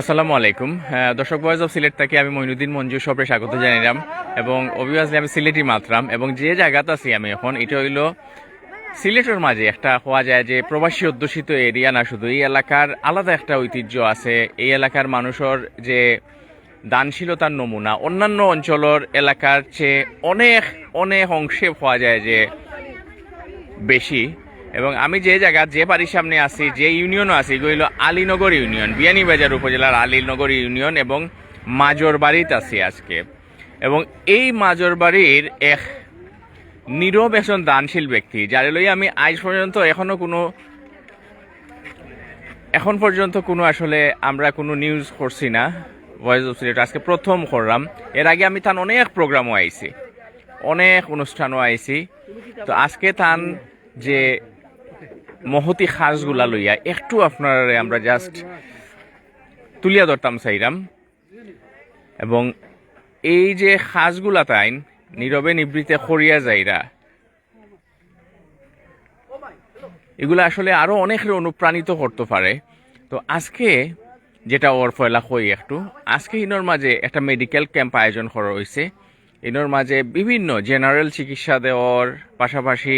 আসসালামু আলাইকুম। হ্যাঁ, দর্শক বয়েজ অফ সিলেট থেকে আমি মইনুদ্দিন মঞ্জু সবরে স্বাগত জানাইলাম এবং অবভিয়াসলি আমি সিলেটি মাত্রাম এবং যে জায়গাতে আছি আমি এখন এটা হইল সিলেটের মাঝে একটা হওয়া যায় যে প্রবাসী অধ্যুষিত এরিয়া না শুধু এই এলাকার আলাদা একটা ঐতিহ্য আছে। এই এলাকার মানুষের যে দানশীলতার নমুনা অন্যান্য অঞ্চলের এলাকার চেয়ে অনেক অনেক অংশে হওয়া যায় যে বেশি। এবং আমি যে জায়গা, যে বাড়ির সামনে আছি, যে ইউনিয়নও আছি হলো আলীনগর ইউনিয়ন বিয়ানীবাজার উপজেলার আলীনগর ইউনিয়ন এবং মাজর বাড়িতে আছি আজকে। এবং এই মাজর বাড়ির এক নীরব একজন দানশীল ব্যক্তি, যার লই আমি আজ পর্যন্ত এখনও কোনো, এখন পর্যন্ত কোনো আসলে আমরা কোনো নিউজ করছি না ভয়েস অফ সিলেট আজকে প্রথম করলাম। এর আগে আমি তান অনেক প্রোগ্রামও আইছি, অনেক অনুষ্ঠানও আইছি। তো আজকে তান যে মহতি সাজগুলা লইয়া একটু আপনার আমরা জাস্ট তুলিয়া ধরতাম চাইরাম এবং এই যে সাজগুলা তাইন, নীরবে নিবৃতে করিয়া যাইরা। এগুলো আসলে আরও অনেক অনুপ্রাণিত করতে পারে। তো আজকে যেটা ওর ফয়লা কই একটু, আজকে ইনোর মাঝে একটা মেডিকেল ক্যাম্প আয়োজন করা হয়েছে ইনোর মাঝে বিভিন্ন জেনারেল চিকিৎসা দেওয়ার পাশাপাশি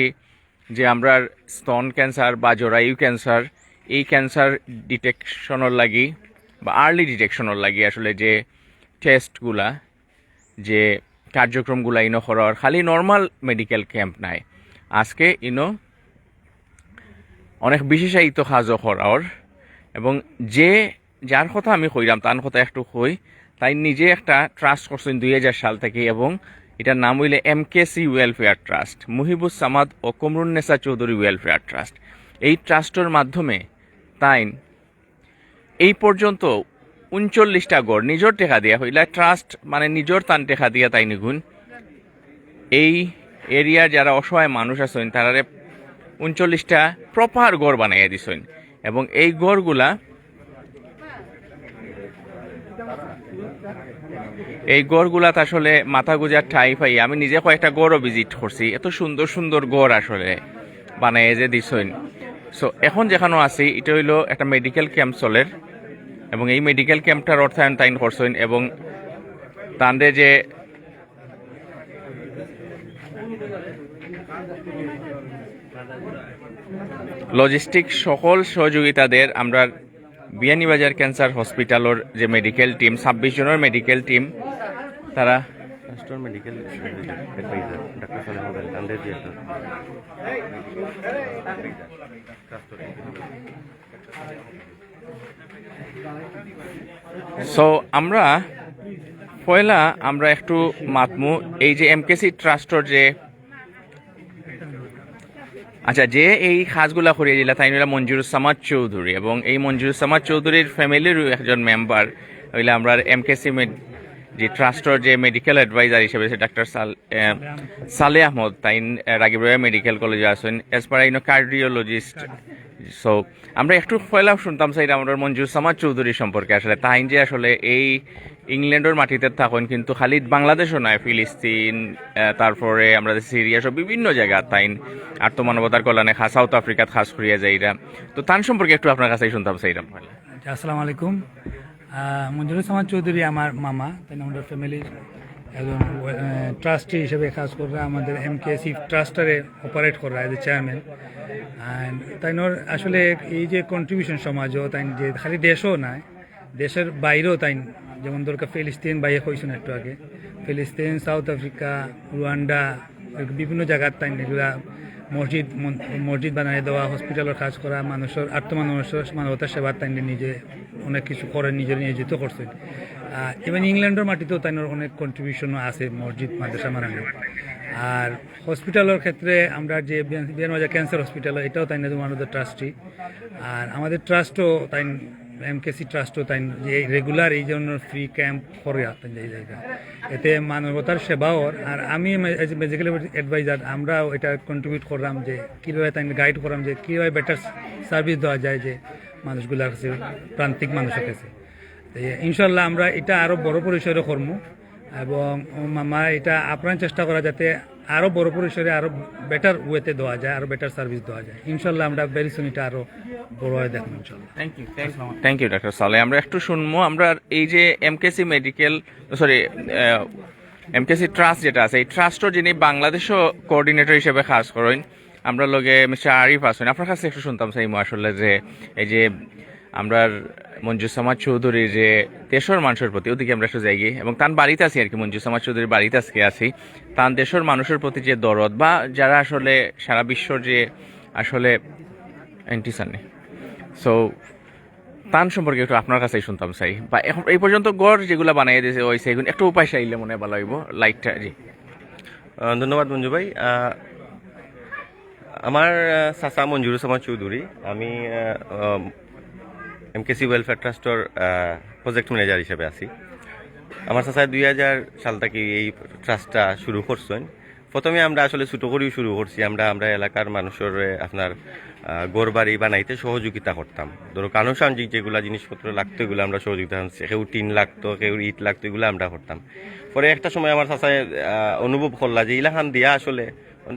যে আমরা স্তন ক্যান্সার বা জরায়ু ক্যান্সার এই ক্যান্সার ডিটেকশনের লাগি বা আর্লি ডিটেকশনের লাগি আসলে যে টেস্টগুলা যে কার্যক্রমগুলা ইনো করার খালি নর্মাল মেডিকেল ক্যাম্প নাই। আজকে ইনো অনেক বিশেষায়িত সাহায্য করার এবং যে যার কথা আমি কইলাম তার কথা একটু কই, তাই নিজে একটা ট্রাস্ট করছেন দুই হাজার সাল থেকে এবং এটার নাম হইলে M K C welfare trust Muhibus Samad ও কমরুন্নেসা চৌধুরী ওয়েলফেয়ার ট্রাস্ট এই ট্রাস্টের মাধ্যমে তাই এই পর্যন্ত উনচল্লিশটা গড় নিজের টেকা দিয়া হইলা, ট্রাস্ট মানে নিজের তান টেকা দিয়া তাই নিগুণ এই এরিয়ার যারা অসহায় মানুষ আছেন, তারারে উনচল্লিশটা প্রপার গড় বানাইয়া দিছেন। এবং এই গড়গুলা এই গড়গুলাত আসলে মাথা গুজার ঠাই পাই। আমি নিজে কয়েকটা গড়ও ভিজিট করছি। এত সুন্দর সুন্দর গড় আসলে। বানাইয়ে যে দিছেন। সো এখন যেখানে আছি, এটা হইল একটা মেডিকেল ক্যাম্প চলের। এবং এই মেডিকেল ক্যাম্পটার অর্থায়ন তাইন করছেন এবং তান্ডে যে লজিস্টিক সকল সহযোগিতাদের আমরা বিয়ানীবাজার ক্যান্সার হসপিটালের যে মেডিকেল টিম ছাব্বিশ জনের মেডিকেল টিম তারা মেডিকেল ডাক্তার সো আমরা পয়লা আমরা একটু মাতমু এই যে এমকেসি ট্রাস্টর যে আচ্ছা যে এই খাসগুলা করিয়ে দিলা, তাই হইলা মঞ্জুর সামাদ চৌধুরী এবং এই মঞ্জুর সামাদ চৌধুরীর ফ্যামিলির একজন মেম্বার হইলে আমরা এমকেসি যে ট্রাস্টর যে মেডিকেল অ্যাডভাইজার হিসেবে সে ডাক্তার সাল আহমদ, তাই রাগিব মেডিকেল কলেজে আসেন এস পার ইনো কার্ডিওলজিস্ট সো আমরা একটু পয়লা শুনতাম সাইড আমরা মঞ্জুর সামাদ চৌধুরী সম্পর্কে। আসলে তাইন যে আসলে এই ইংল্যান্ডের মাটিতে থাকেন কিন্তু খালি বাংলাদেশও নয় ফিলিস্তিন তারপরে আমরা সিরিয়া সব বিভিন্ন জায়গা তাইন আত্মমানবতার কল্যাণে খা সাউথ আফ্রিকাত খাস করিয়া যাইরা। তো তান সম্পর্কে একটু আপনার কাছে শুনতাম সাইরাম আচ্ছা, আসসালামু আলাইকুম। মঞ্জুর সামাদ চৌধুরী আমার মামা তাই আমাদের ফ্যামিলির একজন ট্রাস্টি হিসেবে কাজ করে আমাদের এম কে সি ট্রাস্টারে অপারেট করে এজ এ চেয়ারম্যান অ্যান্ড তাইনোর আসলে এই যে কন্ট্রিবিউশন সমাজও, তাই যে খালি দেশও নাই, দেশের বাইরেও তাই, যেমন দরকার ফিলিস্তিন বাইরে কইছেন একটু আগে, ফিলিস্তিন, সাউথ আফ্রিকা, রুয়ান্ডা, বিভিন্ন জায়গার তাই এগুলা মসজিদ মসজিদ বানাই দেওয়া হসপিটালের কাজ করা, মানুষের আত্মমানুষের মানবতার সেবার তাই নিজে অনেক কিছু করে, নিজের নিয়োজিত করছেন ইভেন ইংল্যান্ডের মাটিতেও তাই অনেক কন্ট্রিবিউশনও আছে মসজিদ, মাদ্রাসা মানানো আর হসপিটালের ক্ষেত্রে আমরা যে বিয়ানবাজার ক্যান্সার হসপিটাল এটাও তাই না আমাদের ট্রাস্টি আর আমাদের ট্রাস্টও তাই এমকেসি ট্রাস্টও তাই যে রেগুলার এই জন্য ফ্রি ক্যাম্প করে তাই এই জায়গা। এতে মানবতার সেবাও আর আমি মেডিকেল অ্যাডভাইজার আমরাও এটা কন্ট্রিবিউট করলাম যে কীভাবে তাই গাইড করলাম যে কীভাবে বেটার সার্ভিস দেওয়া যায় যে মানুষগুলার কাছে, প্রান্তিক মানুষের কাছে। ইনশাল্লাহ আমরা এটা আরও বড় পরিসরে করব এবং মামা এটা আপ্রাণ চেষ্টা করা যাতে আরও বড় পরিসরে আরও বেটার ওয়েতে দেওয়া যায় আরও বেটার সার্ভিস দেওয়া যায়। ইনশাল্লাহ আমরা ভেরি সুন এটা আরও বড় হয়ে দেখব ইনশাল্লাহ thank you thank you doctor সালে আমরা একটু শুনব আমরা এই যে MKC medical sorry MKC trust যেটা আছে এই ট্রাস্টর যিনি বাংলাদেশও কোঅর্ডিনেটর হিসেবে কাজ করেন আমরা লগে মিস্টার আরিফ আসেন আপনার কাছে একটু শুনতাম সেই আসলে যে এই যে আমরা মঞ্জু সমাজ চৌধুরীর যে দেশের মানুষের প্রতি ওদিকে আমরা একটু গিয়ে এবং তার বাড়িতে আছি আর কি মঞ্জু সমাজ চৌধুরীর বাড়িতে আজকে আছি। তার দেশের মানুষের প্রতি যে দরদ বা যারা আসলে সারা বিশ্বর যে আসলে অ্যান্টিসানি সো তান সম্পর্কে একটু আপনার কাছেই শুনতাম চাই বা এখন এই পর্যন্ত গড় যেগুলো বানাই দিয়েছে ওই সেগুলো একটু উপায় চাইলে মনে ভালো হইব লাইটটা জি। ধন্যবাদ মঞ্জু ভাই। আমার আহ, চাচা মঞ্জুরুস আমার চৌধুরী আমি এমকেসি ওয়েলফেয়ার ট্রাস্টর প্রজেক্ট ম্যানেজার হিসেবে আছি। আমার চাচা দুই হাজার সাল থেকে এই ট্রাস্টটা শুরু করছেন। প্রথমে আমরা আসলে ছোটো করেও শুরু করছি। আমরা আমরা এলাকার মানুষের আপনার গোর বাড়ি বানাইতে সহযোগিতা করতাম। ধরো আনুষঙ্গিক যেগুলো জিনিসপত্র লাগতো, এগুলো আমরা সহযোগিতা। কেউ টিন লাগতো, কেউ ইট লাগতো, এগুলো আমরা করতাম। পরে একটা সময় আমার চাচায় অনুভব করলা যে ইলাখান দিয়া আসলে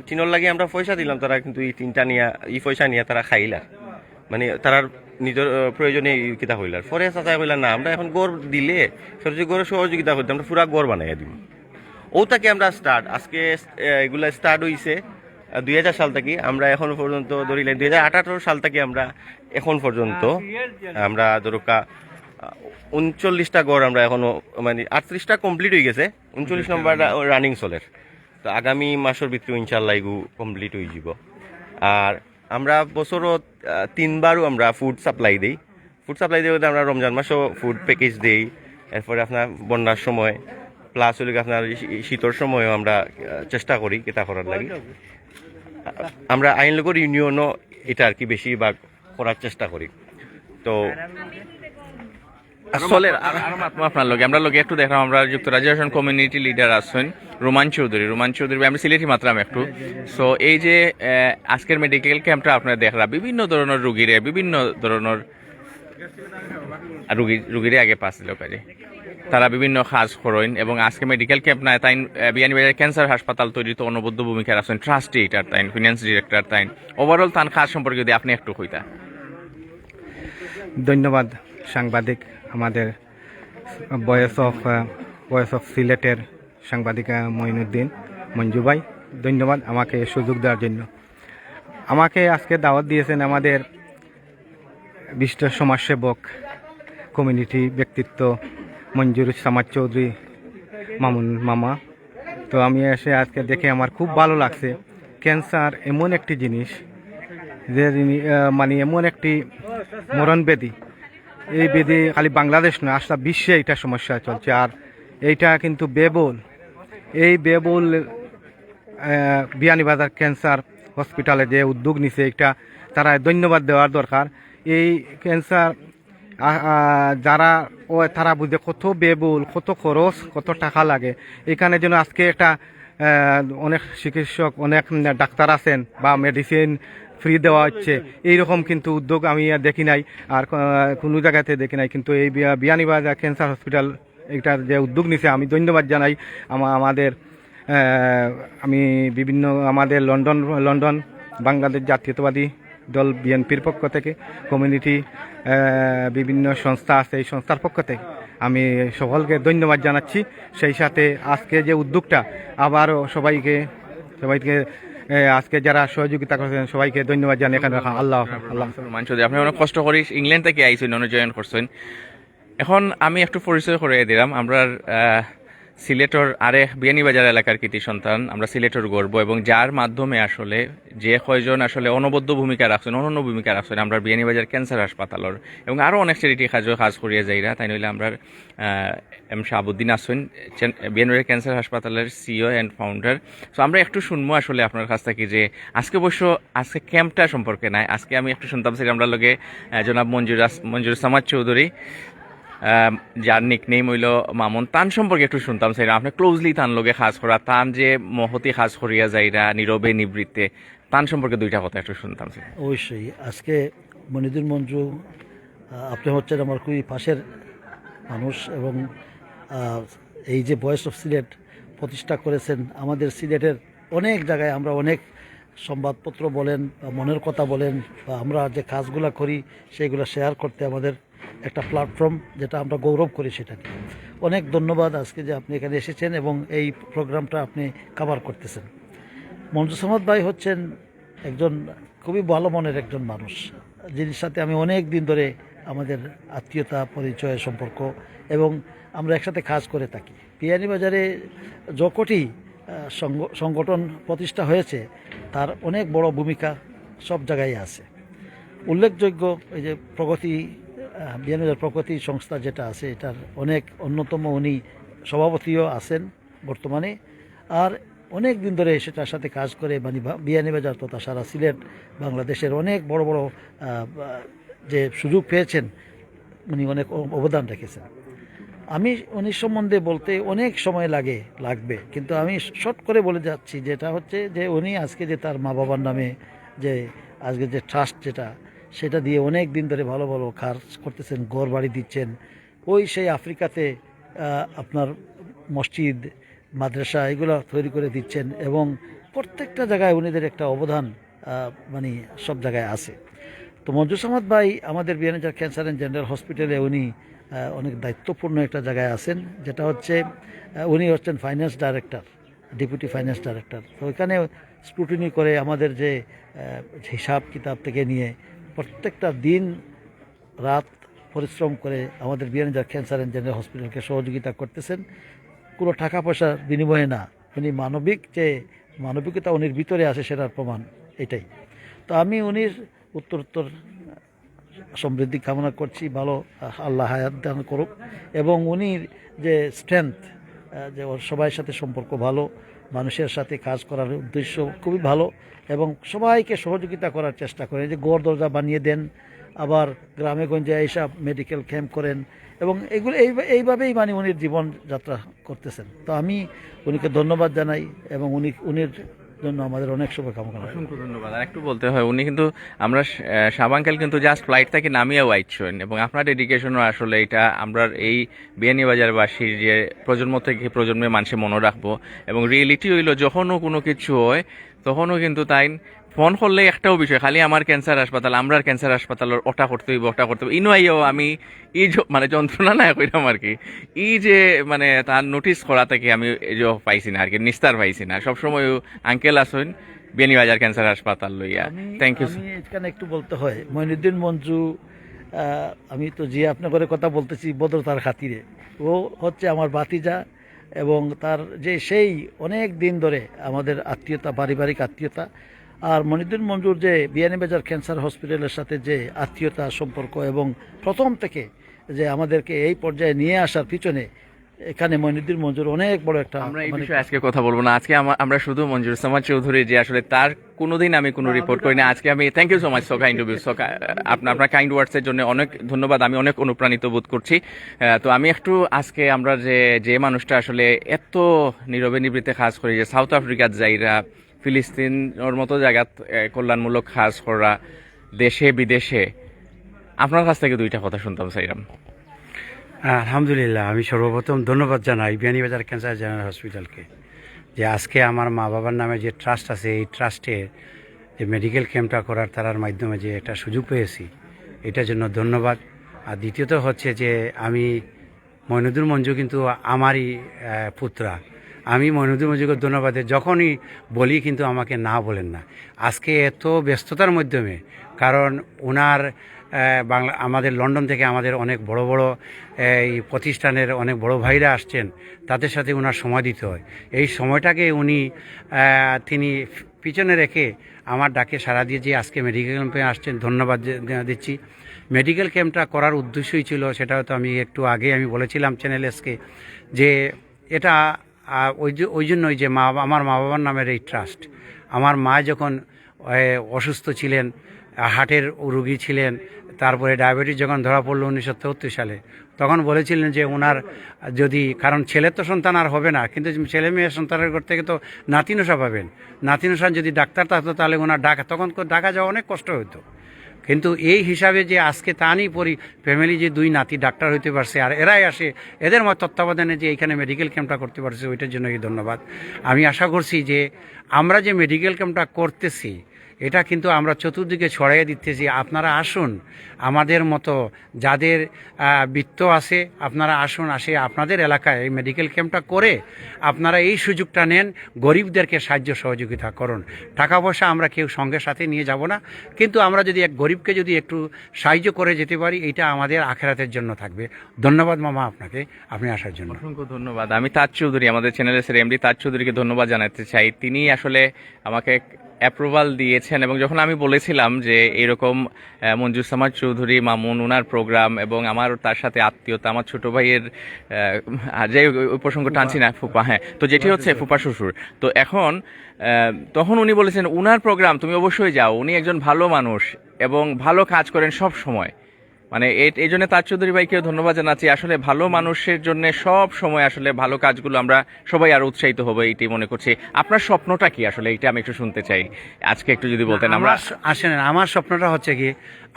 টিনের লাগে আমরা পয়সা দিলাম, তারা কিন্তু এই তিনটা নিয়ে, এই পয়সা নিয়ে তারা খাইলা মানে তারার নিজের প্রয়োজনে কিতা হইলার পরে চাচা কইলা না আমরা এখন গড় দিলে সরকারি গড়ে সহযোগিতা করতে আমরা পুরা গড় বানাইয়া দিব। ওটাকে আমরা স্টার্ট আজকে এগুলা স্টার্ট হইছে দুই হাজার সাল থেকে আমরা এখন পর্যন্ত ধরিলে দুই হাজার আঠারো সাল থেকে আমরা এখন পর্যন্ত আমরা ধরুকা উনচল্লিশটা গড় আমরা এখনও মানে আটত্রিশটা কমপ্লিট হয়ে গেছে উনচল্লিশ নম্বর রানিং চলের। তো আগামী মাসের ভিতরে ইনশাল্লাহ এগু কমপ্লিট হয়ে যাব। আর আমরা বছরত আহ, তিনবারও আমরা ফুড সাপ্লাই দিই ফুড সাপ্লাই দিয়ে আমরা রমজান মাসও ফুড প্যাকেজ দিই এরপরে আপনার বন্যার সময় প্লাস হলে আপনার শীতর সময়ও আমরা চেষ্টা করি কেতা করার লাগে আমরা আইন লোকের ইউনিয়নও এটা আর কি বেশিরভাগ করার চেষ্টা করি তো চলে আপনার লগে আমরা লগে একটু দেখলাম আমরা যুক্তরাজ্য কমিউনিটি লিডার আছেন রোমান চৌধুরী রোমান চৌধুরী আমি সিলেটি মাত্রাম একটু। সো এই যে আজকের মেডিকেল ক্যাম্পটা আপনারা দেখলা বিভিন্ন ধরনের রুগীরে বিভিন্ন ধরনের রুগী রুগীরে আগে পাস দিল কাজে। তারা বিভিন্ন কাজ করেন এবং আজকে মেডিকেল ক্যাম্প নাই তাই বিয়ানীবাজার ক্যান্সার হাসপাতাল তৈরিতে অনবদ্য ভূমিকা রাখছেন ট্রাস্টি এটার তাই ফিনান্স ডিরেক্টর তাই। ওভারঅল তান কাজ সম্পর্কে যদি আপনি একটু কইতা। ধন্যবাদ সাংবাদিক আমাদের ভয়েস অফ ভয়েস অফ সিলেটের সাংবাদিক মঈনুদ্দিন মঞ্জু ভাই, ধন্যবাদ আমাকে সুযোগ দেওয়ার জন্য। আমাকে আজকে দাওয়াত দিয়েছেন আমাদের বিশিষ্ট সমাজসেবক কমিউনিটি ব্যক্তিত্ব মঞ্জুর সামাজ চৌধুরী মামুন মামা। তো আমি এসে আজকে দেখে আমার খুব ভালো লাগছে। ক্যান্সার এমন একটি জিনিস যে মানে এমন একটি মরণ ব্যাধি। এই ব্যাধি খালি বাংলাদেশ নয়, আসলে বিশ্বে এটা সমস্যা চলছে। আর এইটা কিন্তু বেবল। এই বেবল বিয়ানীবাজার ক্যান্সার হসপিটালে যে উদ্যোগ নিছে এটা তারা ধন্যবাদ দেওয়ার দরকার। এই ক্যান্সার যারা, ও, তারা বুঝে কত বেবুল, কত খরচ, কত টাকা লাগে। এখানে যেন আজকে একটা অনেক চিকিৎসক, অনেক ডাক্তার আছেন বা মেডিসিন ফ্রি দেওয়া হচ্ছে। এইরকম কিন্তু উদ্যোগ আমি দেখি নাই, আর কোনো জায়গাতে দেখি নাই। কিন্তু এই বিয়া- বিয়ানীবাজার ক্যান্সার হসপিটাল এটার যে উদ্যোগ নিছে, আমি ধন্যবাদ জানাই। আমাদের আমি বিভিন্ন, আমাদের লন্ডন লন্ডন, বাংলাদেশ জাতীয়তাবাদী দল, বিএনপির পক্ষ থেকে কমিউনিটি বিভিন্ন সংস্থা আছে এই সংস্থার পক্ষ থেকে, আমি সকলকে ধন্যবাদ জানাচ্ছি। সেই সাথে আজকে যে উদ্যোগটা, আবারও সবাইকে সবাইকে আজকে যারা সহযোগিতা করেছেন, সবাইকে ধন্যবাদ জানিয়ে এখানে আল্লাহ আল্লাহ আপনি অনেক কষ্ট করি ইংল্যান্ড থেকে আইসেন অনেক জয়েন করছেন। এখন আমি একটু পরিচয় করে দিলাম। আমরা সিলেটর আরে বিয়ানীবাজার এলাকার কৃতি সন্তান। আমরা সিলেটর গর্ব এবং যার মাধ্যমে আসলে যে কয়জন আসলে অনবদ্য ভূমিকা রাখছেন অনন্য ভূমিকা রাখছেন আমরা বিয়ানীবাজার ক্যান্সার হাসপাতালের এবং আরও অনেক চ্যারিটি কাজ কাজ করিয়ে যাইরা তাই নইলে আমরা এম শাহাবুদ্দিন আসছেন চেন- বিয়ানীবাজার ক্যান্সার হাসপাতালের সিও অ্যান্ড ফাউন্ডার সো আমরা একটু শুনব আসলে আপনার কাছ থেকে যে আজকে অবশ্য আজকে ক্যাম্পটা সম্পর্কে নাই। আজকে আমি একটু শুনতাম সেটা আমরা আহ, জনাব মঞ্জুর মঞ্জুর সামাদ চৌধুরী যার নিক নেম হইল মামুন। তান সম্পর্কে একটু শুনতাম, সেটা আপনি ক্লোজলি তান লগে কাজ করা। তান যে মহতি কাজ করিয়া যাইরা, নীরবে নিবৃত্তে, তান সম্পর্কে দুইটা কথা একটু শুনতাম অবশ্যই। আজকে মনিদুর মঞ্জু আপনি হচ্ছেন আমার খুবই পাশের মানুষ এবং এই যে ভয়েস অফ সিলেট প্রতিষ্ঠা করেছেন, আমাদের সিলেটের অনেক জায়গায় আমরা অনেক সংবাদপত্র বলেন বা মনের কথা বলেন বা আমরা যে কাজগুলো করি সেইগুলো শেয়ার করতে আমাদের একটা প্ল্যাটফর্ম যেটা আমরা গৌরব করি সেটাকে। অনেক ধন্যবাদ আজকে যে আপনি এখানে এসেছেন এবং এই প্রোগ্রামটা আপনি কভার করতেছেন। মঞ্জু সামাদ ভাই হচ্ছেন একজন খুবই ভালো মনের একজন মানুষ, যিনি সাথে আমি অনেক দিন ধরে আমাদের আত্মীয়তা, পরিচয়, সম্পর্ক এবং আমরা একসাথে কাজ করে থাকি। বাজারে যকটি সংগঠন প্রতিষ্ঠা হয়েছে, তার অনেক বড় ভূমিকা সব জায়গায় আছে। উল্লেখযোগ্য এই যে প্রগতি বিয়ানীবাজার প্রগতি সংস্থা যেটা আছে, এটার অনেক অন্যতম উনি সভাপতিও আছেন বর্তমানে। আর অনেক দিন ধরে সেটার সাথে কাজ করে মানে বিয়ানীবাজার তথা সারা সিলেট বাংলাদেশের অনেক বড় বড় যে সুযোগ পেয়েছেন, উনি অনেক অবদান রেখেছেন। আমি উনি সম্বন্ধে বলতে অনেক সময় লাগে, লাগবে। কিন্তু আমি শর্ট করে বলে যাচ্ছি, যেটা হচ্ছে যে উনি আজকে যে তার মা বাবার নামে যে, আজকে যে ট্রাস্ট যেটা সেটা দিয়ে অনেক দিন ধরে ভালো ভালো কাজ করতেছেন, ঘর বাড়ি দিচ্ছেন। ওই সেই আফ্রিকাতে আপনার মসজিদ, মাদ্রাসা এগুলো তৈরি করে দিচ্ছেন এবং প্রত্যেকটা জায়গায় উনিদের একটা অবদান মানে সব জায়গায় আছে। তো মঞ্জুর সামাদ ভাই আমাদের বিয়ানীজার ক্যান্সার অ্যান্ড জেনারেল হসপিটালে উনি অনেক দায়িত্বপূর্ণ একটা জায়গায় আছেন, যেটা হচ্ছে উনি হচ্ছেন finance director deputy finance director তো ওইখানে স্ক্রুটিনি করে আমাদের যে হিসাব কিতাব থেকে নিয়ে প্রত্যেকটা দিন রাত পরিশ্রম করে আমাদের বিয়ানীজার ক্যান্সার অ্যান্ড জেনারেল হসপিটালকে সহযোগিতা করতেছেন। কোনো টাকা পয়সার বিনিময়ে না। উনি মানবিক যে মানবিকতা উনির ভিতরে আছে সেটার প্রমাণ এটাই। তো আমি উনির উত্তরোত্তর সমৃদ্ধি কামনা করছি, ভালো আল্লাহ হায়াত দান করুক এবং উনির যে স্ট্রেংথ যে সবাই সাথে সম্পর্ক ভালো মানুষের সাথে কাজ করার উদ্দেশ্য খুবই ভালো এবং সবাইকে সহযোগিতা করার চেষ্টা করেন। যে গড় দরজা বানিয়ে দেন, আবার গ্রামে গঞ্জে এইসব মেডিকেল ক্যাম্প করেন এবং এগুলো এই এইভাবেই মানে উনির জীবনযাত্রা করতেছেন। তো আমি উনিকে ধন্যবাদ জানাই এবং উনি, উনির জন্য আমাদের অনেক শুভকামনা। অসংখ্য ধন্যবাদ। আর একটু বলতে হয়, উনি কিন্তু আমরা সাবাঙ্কেল কিন্তু জাস্ট ফ্লাইট থেকে নামিয়েও আইছেন এবং আপনার ডেডিকেশনও আসলে এটা আমরা এই বিয়ানীবাজারবাসীর যে প্রজন্ম থেকে প্রজন্মে মানুষে মনে রাখব এবং রিয়েলিটি হইল যখনও কোনো কিছু হয়, তখনও কিন্তু তাই ফোন করলে একটাও বিষয় খালি আমার ক্যান্সার হাসপাতাল আমরা ক্যান্সার হাসপাতালের ওটা করতে হইব ওটা করতে হইব। ইনো আইও আমি য- মানে যন্ত্রণা না কইলাম আর কি এই যে মানে তার নোটিস করা থেকে আমি এই পাইছি না আর কি নিস্তার পাইছি না। সবসময় আঙ্কেল আসুন বেনিবাজার ক্যান্সার হাসপাতাল লইয়া। থ্যাংক ইউ এখানে একটু বলতে হয় মইনুদ্দিন মঞ্জু আমি তো যে আপনার করে কথা বলতেছি বদরতার খাতিরে ও হচ্ছে আমার বাতিজা এবং তার যে সেই অনেক দিন ধরে আমাদের আত্মীয়তা পারিবারিক আত্মীয়তা আর মনিদ্দিন মঞ্জুর যে বিয়ানীবাজার ক্যান্সার হসপিটালের সাথে যে আত্মীয়তা সম্পর্ক এবং প্রথম থেকে যে আমাদেরকে এই পর্যায়ে নিয়ে আসার পিছনে এখানে মনিদ্দিন মঞ্জুর অনেক বড় একটা আমরা এই মানে বিষয়ে আজকে কথা বলব না। আজকে আমরা শুধু মঞ্জুর সামাদ চৌধুরী যে আসলে তার কোনোদিন আমি কোনো রিপোর্ট করি না আজকে আমি thank you so much so kind of you so আপনার আপনার কাইন্ড ওয়ার্ডসের জন্য অনেক ধন্যবাদ। আমি অনেক অনুপ্রাণিত বোধ করছি। তো আমি একটু আজকে আমরা যে যে মানুষটা আসলে এত নীরবে নিবৃত্তে কাজ করি যে সাউথ আফ্রিকার যাইরা ফিলিস্তিনের মতো জায়গাত কল্যাণমূলক কাজ করা দেশে, বিদেশে। আপনার কাছ থেকে দুইটা কথা শুনতাম, সাইরাম। আলহামদুলিল্লাহ, আমি সর্বপ্রথম ধন্যবাদ জানাই বিয়ানীবাজার ক্যান্সার জেনারেল হসপিটালকে যে আজকে আমার মা বাবার নামে যে ট্রাস্ট আছে, এই ট্রাস্টে যে মেডিকেল ক্যাম্পটা করার তারার মাধ্যমে যে একটা সুযোগ পেয়েছি, এটার জন্য ধন্যবাদ। আর দ্বিতীয়ত হচ্ছে যে আমি মইনুদ্দিন মঞ্জু কিন্তু আমারই পুত্রা। আমি মইনুদ্দিন মঞ্জুকে ধন্যবাদে যখনই বলি কিন্তু আমাকে না বলেন না। আজকে এত ব্যস্ততার মাধ্যমে, কারণ ওনার বাংলা, আমাদের লন্ডন থেকে আমাদের অনেক বড় বড় এই প্রতিষ্ঠানের অনেক বড় ভাইরা আসছেন, তাদের সাথে ওনার সময় দিতে হয়। এই সময়টাকে উনি তিনি পিছনে রেখে আমার ডাকে সাড়া দিয়ে যে আজকে মেডিকেল ক্যাম্পে আসছেন, ধন্যবাদ দিচ্ছি। মেডিকেল ক্যাম্পটা করার উদ্দেশ্যই ছিল, সেটা হয়তো আমি একটু আগে আমি বলেছিলাম চ্যানেল এসকে যে এটা আহ, ওই যে ওই যে মা আমার মা বাবার নামের এই ট্রাস্ট। আমার মা যখন অসুস্থ ছিলেন হার্টের রুগী ছিলেন তারপরে ডায়াবেটিস যখন ধরা পড়ল উনিশশো তেহত্তর সালে তখন বলেছিলেন যে ওনার যদি কারণ ছেলের তো সন্তান আর হবে না কিন্তু ছেলে মেয়ের সন্তানের ঘর থেকে তো নাতিনসা পাবেন। নাতিনসা যদি ডাক্তার থাকতো তাহলে ওনার ডাকা তখন ডাকা যাওয়া অনেক কষ্ট হতো কিন্তু এই হিসাবে যে আজকে তা নিয়ে পরি ফ্যামিলি যে দুই নাতি ডাক্তার হইতে পারছে, আর এরাই আসে, এদের মত তত্ত্বাবধানে যে এখানে মেডিকেল ক্যাম্পটা করতে পারছে, ওইটার জন্য এই ধন্যবাদ। আমি আশা করছি যে আমরা যে মেডিকেল ক্যাম্পটা করতেছি এটা কিন্তু আমরা চতুর্দিকে ছড়াইয়ে দিতেছি। আপনারা আসুন, আমাদের মতো যাদের বৃত্ত আছে, আপনারা আসুন আসে আপনাদের এলাকায় এই মেডিকেল ক্যাম্পটা করে আপনারা এই সুযোগটা নেন, গরিবদেরকে সাহায্য সহযোগিতা করুন। টাকা পয়সা আমরা কেউ সঙ্গে সাথে নিয়ে যাব না, কিন্তু আমরা যদি এক গরিবকে যদি একটু সাহায্য করে যেতে পারি, এটা আমাদের আখেরাতের জন্য থাকবে। ধন্যবাদ মামা আপনাকে, আপনি আসার জন্য। অসংখ্য ধন্যবাদ। আমি তাজ চৌধুরী, আমাদের চ্যানেলের এমডি তাজ চৌধুরীকে ধন্যবাদ জানাতে চাই। তিনি আসলে আমাকে অ্যাপ্রুভাল দিয়েছেন এবং যখন আমি বলেছিলাম যে এরকম আহ, মঞ্জুর সামাদ চৌধুরী মামুন উনার প্রোগ্রাম এবং আমার তার সাথে আত্মীয়তা আমার ছোট ভাইয়ের যে ওই- ওই প্রসঙ্গ টানছি না ফুপা হ্যাঁ। তো যেটি হচ্ছে ফুপা শ্বশুর। তো এখন তখন উনি বলেছেন উনার প্রোগ্রাম তুমি অবশ্যই যাও। উনি একজন ভালো মানুষ এবং ভালো কাজ করেন সব সময়। মানে এই জন্য তার চৌধুরী ভাইকেও ধন্যবাদ জানাচ্ছি। আসলে ভালো মানুষের জন্য সব সময় আসলে ভালো কাজগুলো আমরা সবাই আরও উৎসাহিত হব এইটি মনে করছি। আপনার স্বপ্নটা কি আসলে? এটা আমি একটু শুনতে চাই। আজকে একটু যদি বলতেন আমরা আসেন আমার স্বপ্নটা হচ্ছে কি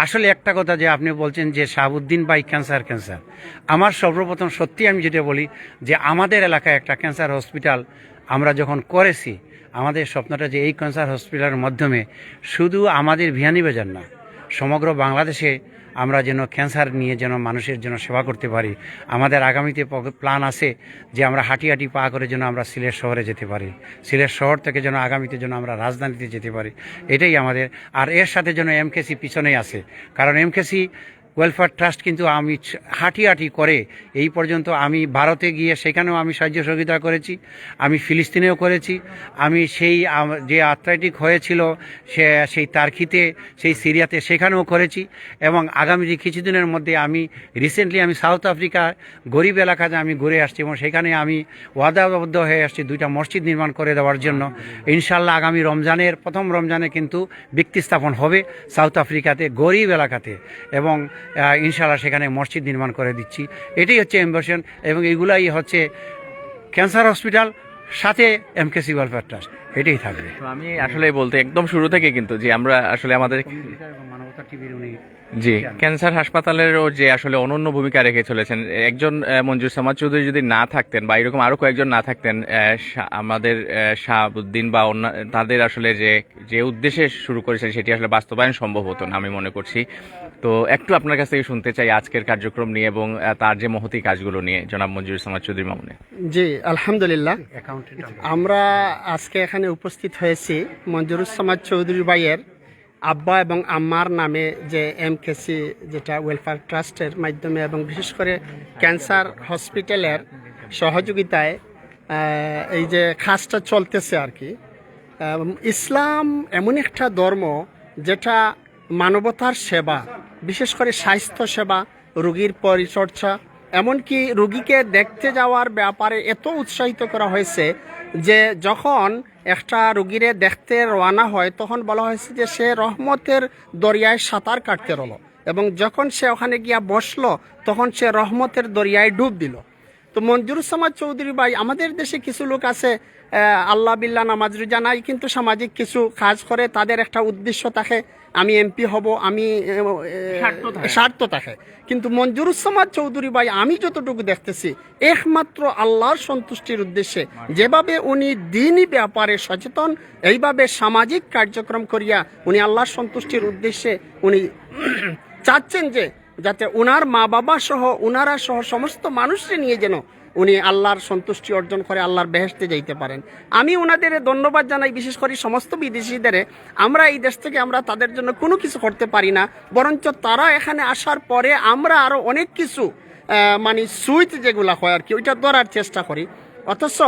আসলে একটা কথা যে আপনি বলছেন যে শাহাবুদ্দিন বাই ক্যান্সার ক্যান্সার আমার সর্বপ্রথম সত্যি আমি যেটা বলি যে আমাদের এলাকায় একটা ক্যান্সার হসপিটাল আমরা যখন করেছি আমাদের স্বপ্নটা যে এই ক্যান্সার হসপিটালের মাধ্যমে শুধু আমাদের বিয়ানীবাজার না সমগ্র বাংলাদেশে আমরা যেন ক্যান্সার নিয়ে যেন মানুষের জন্য সেবা করতে পারি। আমাদের আগামীতে প্ল্যান আছে যে আমরা হাঁটি হাঁটি পা করে যেন আমরা সিলেট শহরে যেতে পারি। সিলেট শহর থেকে যেন আগামীতে যেন আমরা রাজধানীতে যেতে পারি। এটাই আমাদের। আর এর সাথে যেন এমকেসি পিছনেই আছে। কারণ এমকেসি ওয়েলফেয়ার ট্রাস্ট কিন্তু আমি হাঁটি হাঁটি করে এই পর্যন্ত আমি ভারতে গিয়ে সেখানেও আমি সাহায্য সহযোগিতা করেছি, আমি ফিলিস্তিনেও করেছি, আমি সেই যে আথলেটিক হয়েছিল সে, সেই তার্কিতে, সেই সিরিয়াতে সেখানেও করেছি এবং আগামী যে কিছুদিনের মধ্যে আমি রিসেন্টলি আমি সাউথ আফ্রিকা গরিব এলাকাতে আমি ঘুরে আসছি এবং সেখানে আমি ওয়াদাবদ্ধ হয়ে আসছি দুইটা মসজিদ নির্মাণ করে দেওয়ার জন্য। ইনশাল্লাহ আগামী রমজানের, প্রথম রমজানে কিন্তু ব্যক্তি স্থাপন হবে সাউথ আফ্রিকাতে গরিব এলাকাতে এবং ইনশাল্লাহ সেখানে মসজিদ নির্মাণ করে দিচ্ছি। এটাই হচ্ছে অ্যাম্বিশন এবং এগুলাই হচ্ছে ক্যান্সার হসপিটাল সাথে এমকেসি ওয়েলফেয়ার ট্রাস্ট এটাই থাকবে। আমি আসলে বলতে একদম শুরু থেকে কিন্তু যে আমরা আসলে আমাদের মানবতা টিভির উনি জি ক্যান্সার হাসপাতালেরও যে আসলে অনন্য ভূমিকা রেখে চলেছেন একজন মঞ্জুর সামাদ চৌধুরী যদি না থাকতেন বা এরকম আরও কয়েকজন না থাকতেন আমাদের শাহাবুদ্দিন বা অন্য তাদের আসলে যে যে উদ্দেশ্যে শুরু করেছেন সেটি আসলে বাস্তবায়ন সম্ভব হতো না আমি মনে করছি। তো একটু আপনার কাছ থেকে শুনতে চাই আজকের কার্যক্রম নিয়ে এবং তার যে মহতি কাজগুলো নিয়ে জনাব মঞ্জুর সামাদ চৌধুরী মামুনে। জি আলহামদুলিল্লাহ। আমরা আজকে এখানে উপস্থিত হয়েছি মঞ্জুরুজ্জামান চৌধুরী ভাইয়ের আব্বা এবং আম্মার নামে যে এম এমকেসি যেটা ওয়েলফেয়ার ট্রাস্টের মাধ্যমে এবং বিশেষ করে ক্যান্সার হসপিটালের সহযোগিতায় এই যে কাজটা চলতেছে আর কি। ইসলাম এমন একটা ধর্ম যেটা মানবতার সেবা বিশেষ করে স্বাস্থ্য সেবা রোগীর পরিচর্যা, এমনকি রুগীকে দেখতে যাওয়ার ব্যাপারে এত উৎসাহিত করা হয়েছে যে যখন একটা রুগীরে দেখতে রওনা হয়, তখন বলা হয়েছে যে সে রহমতের দরিয়ায় সাঁতার কাটতে রলো এবং যখন সে ওখানে গিয়া বসল, তখন সে রহমতের দরিয়ায় ডুব দিল। তো মঞ্জুরুজ্জামান চৌধুরী ভাই আমাদের দেশে কিছু লোক আছে আল্লাহ বিল্লাহ নামাজ রোজা নাই কিন্তু সামাজিক কিছু কাজ করে তাদের একটা উদ্দেশ্য থাকে আমি এমপি হব আমি স্বার্থ থাকে। কিন্তু মঞ্জুরুজ্জামান চৌধুরী ভাই আমি যতটুকু দেখতেছি একমাত্র আল্লাহর সন্তুষ্টির উদ্দেশ্যে যেভাবে উনি দিনই ব্যাপারে সচেতন এইভাবে সামাজিক কার্যক্রম করিয়া উনি আল্লাহর সন্তুষ্টির উদ্দেশ্যে উনি চাচ্ছেন যে যাতে ওনার মা বাবা সহ উনারা সহ সমস্ত মানুষকে নিয়ে যেন উনি আল্লাহর সন্তুষ্টি অর্জন করে আল্লাহর বেহেস্তে যাইতে পারেন। আমি ওনাদের ধন্যবাদ জানাই বিশেষ করে সমস্ত বিদেশিদের। আমরা এই দেশ থেকে আমরা তাদের জন্য কোনো কিছু করতে পারি না। বরঞ্চ তারা এখানে আসার পরে আমরা আরও অনেক কিছু মানে সুইট যেগুলা হয় আর কি ওইটা ধরার চেষ্টা করি। অথচ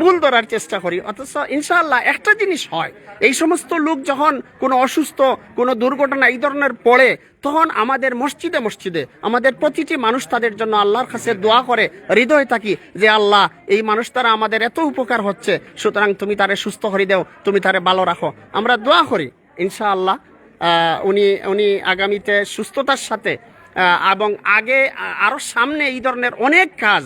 ভুল ধরার চেষ্টা করি। অথচ ইনশাআল্লাহ একটা জিনিস হয় এই সমস্ত লোক যখন কোনো অসুস্থ কোনো দুর্ঘটনা এই ধরনের পড়ে তখন আমাদের মসজিদে মসজিদে আমাদের প্রতিটি মানুষ তাদের জন্য আল্লাহর কাছে দোয়া করে, হৃদয় থাকি যে আল্লাহ, এই মানুষ তারা আমাদের এত উপকার হচ্ছে, সুতরাং তুমি তারে সুস্থ করে দেও, তুমি তারে ভালো রাখো। আমরা দোয়া করি ইনশা আল্লাহ উনি উনি আগামীতে সুস্থতার সাথে এবং আগে আরও সামনে এই ধরনের অনেক কাজ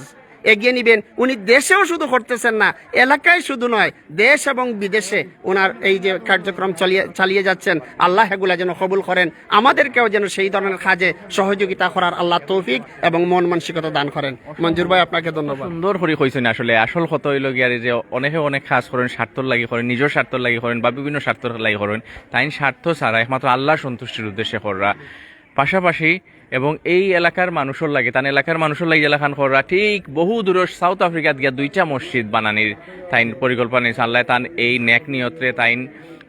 এগিয়ে নিবেন। উনি দেশেও শুধু করতেছেন না, এলাকায় শুধু নয়, দেশ এবং বিদেশে ওনার এই যে কার্যক্রম চালিয়ে চালিয়ে যাচ্ছেন। আল্লাহ এগুলা যেন কবুল করেন, আমাদেরকেও যেন সেই ধরনের কাজে সহযোগিতা করার আল্লাহ তৌফিক এবং মন মানসিকতা দান করেন। মঞ্জুর ভাই, আপনাকে ধন্যবাদ। সুন্দর করে কইছেন আসলে, আসল কত হইল গিয়ারে যে অনেকে অনেক কাজ করেন, স্বার্থর লাগি করেন নিজের স্বার্থর লাগি করেন বা বিভিন্ন স্বার্থর লাগি করেন। তাই স্বার্থ ছাড়া একমাত্র আল্লাহ সন্তুষ্টির উদ্দেশ্যে কররা পাশাপাশি এবং এই এলাকার মানুষের লাগে, তান এলাকার মানুষের লাগে এলাকান খররা ঠিক বহু দূরের সাউথ আফ্রিকাত গিয়া দুইটা মসজিদ বানানির তাইন পরিকল্পনা নিয়েছে আল্লাহ তান এই ন্যাক নিয়ত্রে তাইন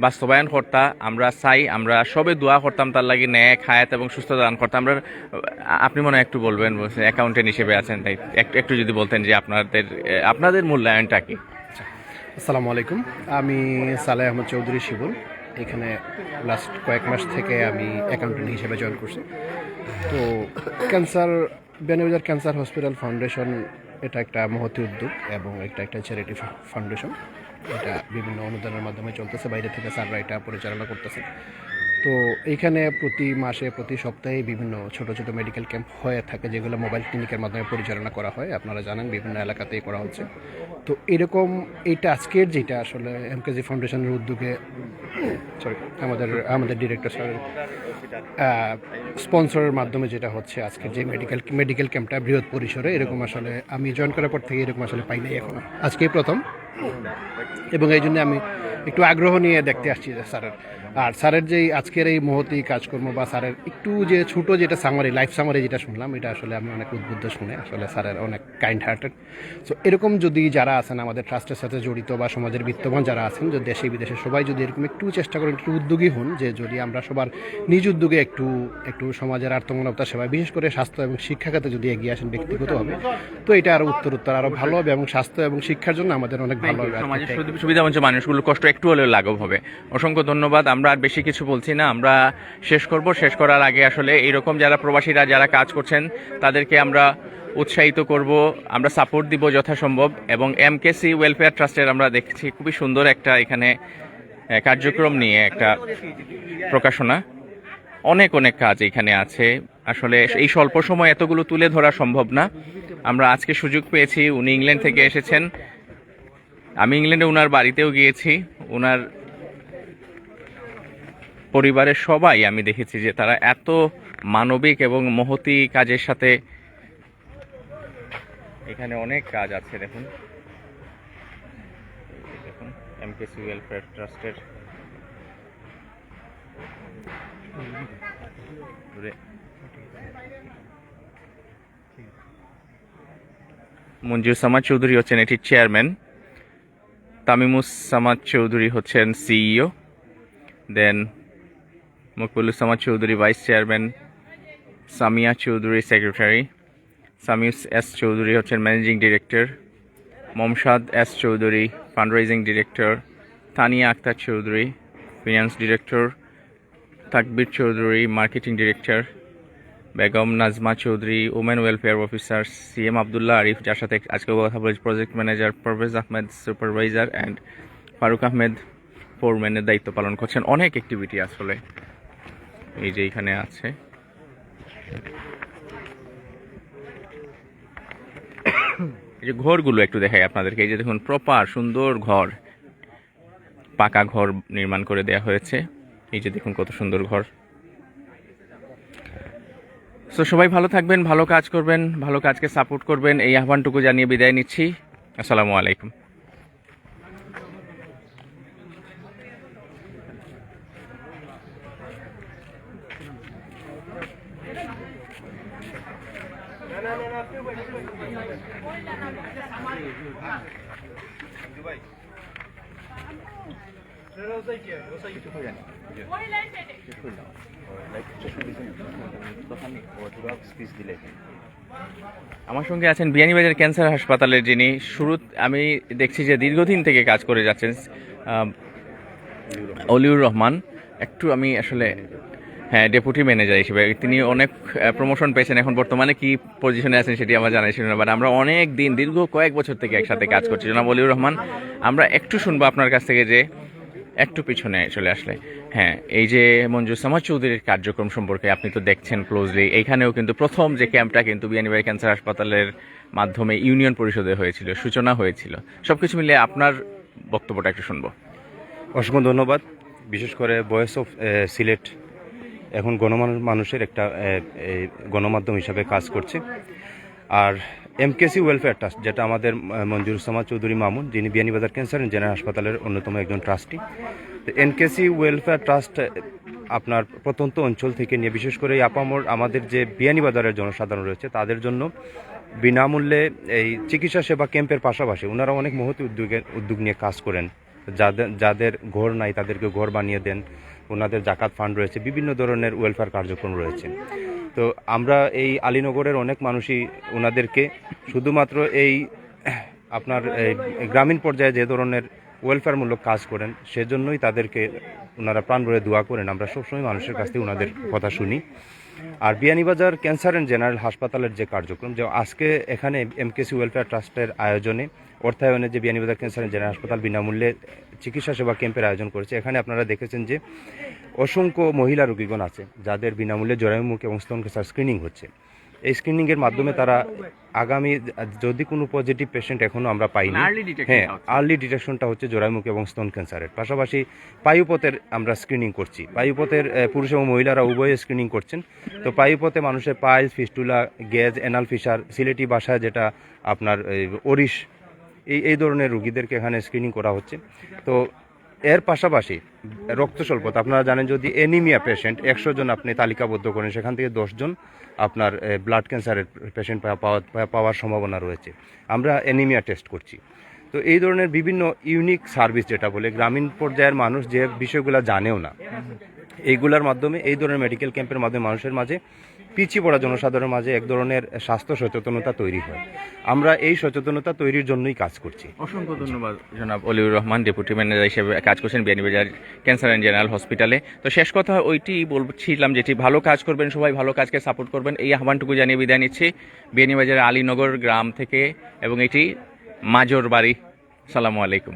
বাস্তবায়ন কর্তা, আমরা চাই, আমরা সবে দোয়া করতাম তার লাগে ন্যাক, হায়াত এবং সুস্থ দান করতাম আমরা, আপনি মনে হয় একটু বলবেন অ্যাকাউন্টেন্ট হিসেবে আছেন, তাই একটু যদি বলতেন যে আপনাদের আপনাদের মূল্যায়নটা কি? আসসালামু আলাইকুম। আমি সালেহ আহমদ চৌধুরী শিবুল। এখানে লাস্ট কয়েক মাস থেকে আমি অ্যাকাউন্টেন্ট হিসেবে জয়েন করছি। তো cancer Beanibazar cancer hospital foundation এটা একটা মহতি উদ্যোগ এবং এটা একটা চ্যারিটি ফাউন্ডেশন এটা বিভিন্ন অনুদানের মাধ্যমে চলতেছে, বাইরে থেকে স্যাররা এটা পরিচালনা করতেছে। তো এইখানে প্রতি মাসে, প্রতি সপ্তাহে বিভিন্ন ছোট ছোট মেডিকেল ক্যাম্প হয়ে থাকে, যেগুলো মোবাইল ক্লিনিকের মাধ্যমে পরিচালনা করা হয়। আপনারা জানেন, বিভিন্ন এলাকাতেই করা হচ্ছে। তো এরকম এইটা আজকের যেটা আসলে এমকেজি ফাউন্ডেশনের উদ্যোগে সরি আমাদের আমাদের ডিরেক্টর স্যার স্পন্সরের মাধ্যমে যেটা হচ্ছে আজকের যে মেডিকেল মেডিকেল ক্যাম্পটা বৃহৎ পরিসরে, এরকম আসলে আমি জয়েন করার পর থেকে এরকম আসলে পাই নাই এখনও। আজকেই প্রথম। এবং এই জন্য আমি একটু আগ্রহ নিয়ে দেখতে আসছি স্যারের। আর স্যারের যেই আজকের এই মহতি কাজকর্ম বা স্যারের একটু যে ছোট যেটা সামারি লাইফ সামারি যেটা শুনলাম এটা আসলে আমি অনেক উদ্বুদ্ধ শুনে আসলে স্যারের অনেক কাইন্ড হার্টেড সো এরকম যদি যারা আছেন আমাদের ট্রাস্টের সাথে জড়িত বা সমাজের বিত্তবান যারা আছেন যে দেশে বিদেশে সবাই যদি এরকম একটু চেষ্টা করেন একটু উদ্যোগী হন যে যদি আমরা সবার নিজ উদ্যোগে একটু একটু সমাজের আত্মমানবতা সেবায় বিশেষ করে স্বাস্থ্য এবং শিক্ষা খাতে যদি এগিয়ে আসেন ব্যক্তিগতভাবে তো এটা আরও উত্তর উত্তর আরও ভালো হবে এবং স্বাস্থ্য এবং শিক্ষার জন্য আমাদের অনেক ভালো হবে সুবিধা- মানুষগুলোর কষ্ট একটু হলেও লাঘব হবে। অসংখ্য ধন্যবাদ। আমরা আর বেশি কিছু বলছি না, আমরা শেষ করব। শেষ করার আগে আসলে এইরকম যারা প্রবাসীরা, যারা কাজ করছেন, তাদেরকে আমরা উৎসাহিত করব, আমরা সাপোর্ট দিব যথাসম্ভব এবং এম এমকেসি ওয়েলফেয়ার ট্রাস্টের আমরা দেখছি খুবই সুন্দর একটা এখানে কার্যক্রম নিয়ে একটা প্রকাশনা। অনেক অনেক কাজ এখানে আছে। আসলে এই স্বল্প সময় এতগুলো তুলে ধরা সম্ভব না। আমরা আজকে সুযোগ পেয়েছি, উনি ইংল্যান্ড থেকে এসেছেন। আমি ইংল্যান্ডে ওনার বাড়িতেও গিয়েছি। ওনার পরিবারের সবাই আমি দেখেছি যে তারা এত মানবিক এবং মহতি কাজের সাথে এখানে অনেক কাজ আছে, দেখুন। দেখুন এমকেসি ওয়েলফেয়ার ট্রাস্টের সামাদ চৌধুরী হচ্ছেন এটির চেয়ারম্যান। তামিমুস সামাদ চৌধুরী হচ্ছেন CEO then Maqbulus Samad Chowdhury vice chairman, Samia Chowdhury secretary, Samius S Chowdhury হচ্ছেন managing director, Momsad S Chowdhury fundraising director, Tania Akter Chowdhury finance director, Takbir Chowdhury marketing director, Begum Nazma Chowdhury women welfare officer C M Abdullah Arif, যার সাথে আজকে কথা বলেছি, project manager Parvez Ahmed, supervisor, and Faruk Ahmed, ফোরম্যানের দায়িত্ব পালন করছেন। অনেক activity আসলে। এই যে এখানে আছে। এই যে ঘরগুলো একটু দেখাই আপনাদেরকে। এই যে দেখুন, প্রপার সুন্দর ঘর। পাকা ঘর নির্মাণ করে দেয়া হয়েছে। এই যে দেখুন, কত সুন্দর ঘর। সো সবাই ভালো থাকবেন, ভালো কাজ করবেন, ভালো কাজকে সাপোর্ট করবেন। এই আহ্বানটুকু জানিয়ে বিদায় নিচ্ছি। আসসালামু আলাইকুম। আমার সঙ্গে আছেন বিয়ানীবাজার ক্যান্সার হাসপাতালের যিনি। শুরু আমি দেখছি যে দীর্ঘদিন থেকে কাজ করে যাচ্ছেন অলিউর রহমান। একটু আমি আসলে হ্যাঁ ডেপুটি ম্যানেজার হিসেবে। তিনি অনেক প্রমোশন পেয়েছেন, এখন বর্তমানে কি পজিশনে আছেন সেটি আমার জানাই ছিল না। বাট আমরা অনেক দিন, দীর্ঘ কয়েক বছর থেকে একসাথে কাজ করছি। জনাব অলিউর রহমান, আমরা একটু শুনব আপনার কাছ থেকে যে একটু পিছনে চলে আসলে। হ্যাঁ এই যে মঞ্জুর সামাদ চৌধুরীর কার্যক্রম সম্পর্কে আপনি তো দেখছেন ক্লোজলি এইখানেও কিন্তু প্রথম যে ক্যাম্পটা কিন্তু বিয়ানীবাড়ি ক্যান্সার হাসপাতালের মাধ্যমে ইউনিয়ন পরিষদে হয়েছিল, সূচনা হয়েছিল। সব কিছু মিলে আপনার বক্তব্যটা একটু শুনব। অসংখ্য ধন্যবাদ। বিশেষ করে ভয়েস অফ সিলেট এখন গণমান, মানুষের একটা গণমাধ্যম হিসাবে কাজ করছে। আর এমকেসি ওয়েলফেয়ার ট্রাস্ট যেটা আমাদের মঞ্জুর সামাদ চৌধুরী মামুন, যিনি বিয়ানীবাজার ক্যান্সার অ্যান্ড জেনারেল হাসপাতালের অন্যতম একজন ট্রাস্টি। তো এনকেসি ওয়েলফেয়ার ট্রাস্ট আপনার প্রত্যন্ত অঞ্চল থেকে নিয়ে, বিশেষ করে আপামর আমাদের যে বিয়ানীবাজারের জনসাধারণ রয়েছে, তাদের জন্য বিনামূল্যে এই চিকিৎসা সেবা ক্যাম্পের পাশাপাশি ওনারা অনেক মহতি উদ্যোগে, উদ্যোগ নিয়ে কাজ করেন। যাদের যাদের ঘর নাই, তাদেরকে ঘর বানিয়ে দেন, ওনাদের জাকাত ফান্ড রয়েছে, বিভিন্ন ধরনের ওয়েলফেয়ার কার্যক্রম রয়েছে। তো আমরা এই আলীনগরের অনেক মানুষই ওনাদেরকে শুধুমাত্র এই আপনার গ্রামীণ পর্যায়ে যে ধরনের ওয়েলফেয়ারমূলক কাজ করেন, সেজন্যই তাদেরকে ওনারা প্রাণ ভরে দোয়া করেন। আমরা সবসময় মানুষের কাছ থেকে ওনাদের কথা শুনি। আর বিয়ানীবাজার ক্যান্সার অ্যান্ড জেনারেল হাসপাতালের যে কার্যক্রম, যে আজকে এখানে এমকেসি ওয়েলফেয়ার ট্রাস্টের আয়োজনে অর্থায়নে যে বিয়ানীবাজার ক্যান্সার অ্যান্ড জেনারেল হাসপাতাল বিনামূল্যে চিকিৎসা সেবা ক্যাম্পের আয়োজন করেছে, এখানে আপনারা দেখেছেন যে অসংখ্য মহিলা রোগীগণ আছে, যাদের বিনামূল্যে জরায়ুমুখ এবং স্তন ক্যান্সার স্ক্রিনিং হচ্ছে। এই স্ক্রিনিংয়ের মাধ্যমে তারা আগামী যদি কোনো পজিটিভ পেশেন্ট এখনও আমরা পাইনি Early হ্যাঁ আর্লি ডিটেকশনটা হচ্ছে জরায়ুমুখ এবং স্তন ক্যান্সারের পাশাপাশি পায়ুপথের আমরা স্ক্রিনিং করছি। পায়ুপথের পুরুষ এবং মহিলারা উভয়ে স্ক্রিনিং করছেন। তো পায়ুপথে মানুষের পাইলস ফিস্টুলা গ্যাজ এনাল ফিসার সিলেটি ভাষায় যেটা আপনার ওরিশ এই এই ধরনের রুগীদেরকে এখানে স্ক্রিনিং করা হচ্ছে। তো এর পাশাপাশি রক্ত স্বল্পতা আপনারা জানেন যদি এনিমিয়া পেশেন্ট একশো জন আপনি তালিকাবদ্ধ করেন সেখান থেকে দশজন আপনার ব্লাড ক্যান্সারের পেশেন্ট পাওয়া পাওয়ার সম্ভাবনা রয়েছে। আমরা এনিমিয়া টেস্ট করছি। তো এই ধরনের বিভিন্ন ইউনিক সার্ভিস যেটা বলে গ্রামীণ পর্যায়ের মানুষ যে বিষয়গুলো জানেও না এইগুলোর মাধ্যমে এই ধরনের মেডিকেল ক্যাম্পের মাধ্যমে মানুষের মাঝে পিছিয়ে পড়া জনসাধারণের মাঝে এক ধরনের স্বাস্থ্য সচেতনতা তৈরি হয়। আমরা এই সচেতনতা তৈরির জন্যই কাজ করছি। অসংখ্য ধন্যবাদ জনাব অলিউর রহমান, ডেপুটি ম্যানেজার হিসেবে কাজ করছেন বিয়ানীবাজার ক্যান্সার অ্যান্ড জেনারেল হসপিটালে। তো শেষ কথা ওইটি বলছিলাম যেটি, ভালো কাজ করবেন, সবাই ভালো কাজকে সাপোর্ট করবেন, এই আহ্বানটুকু জানিয়ে বিদায় নিচ্ছি। বিয়ানীবাজারের আলীনগর গ্রাম থেকে, এবং এটি মাজর বাড়ি সালামু আলাইকুম।